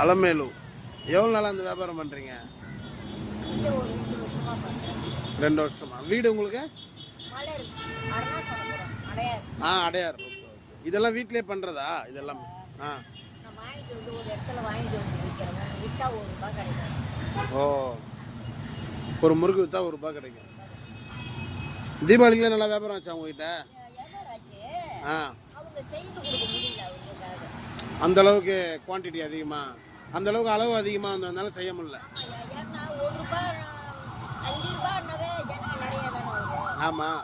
அலமேலு. எவ்வளோ நாளாக அந்த வியாபாரம் பண்ணுறீங்க ரெண்டு வருஷமா? வீடு உங்களுக்கு? ஆ அடையார். இதெல்லாம் வீட்டிலே பண்ணுறதா இதெல்லாம் ஆ. ஓ. ஒரு முறுக்கு விற்றா ஒரு ரூபாய் கிடைக்கும். தீபாவளிக்குலாம் நல்லா வியாபாரம் வச்சா உங்ககிட்ட? ஆ. அந்த அளவுக்கு குவான்டிட்டி அதிகமாக அந்த அளவுக்கு அளவு அதிகமாக வந்ததுனால செய்ய முடியல. ஆமாம்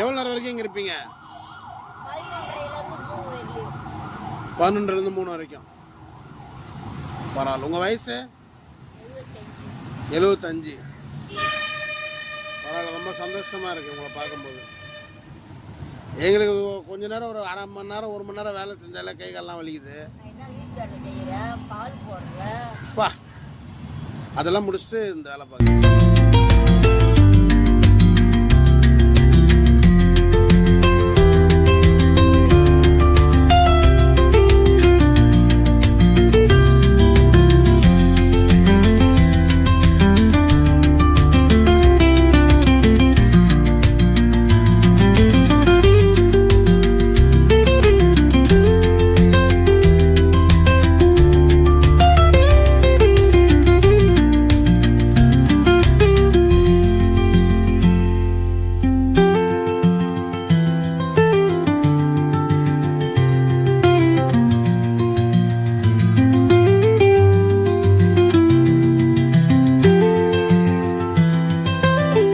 எவ்வளோ நேரம் வரைக்கும் இங்கே இருப்பீங்க? பன்னெண்டுலேருந்து மூணு வரைக்கும். பரவாயில்ல. உங்கள் வயசு? எழுபத்தஞ்சு பரவாயில்ல. ரொம்ப சந்தோஷமாக இருக்குது உங்களை பார்க்கும்போது. எங்களுக்கு கொஞ்ச நேரம் ஒரு அரை மணி நேரம் ஒரு மணி நேரம் வேலை செஞ்சாலே கை கால்லாம் வலிக்குது பா அதெல்லாம் முடிச்சுட்டு இந்த வேலை பார்க்குறேன்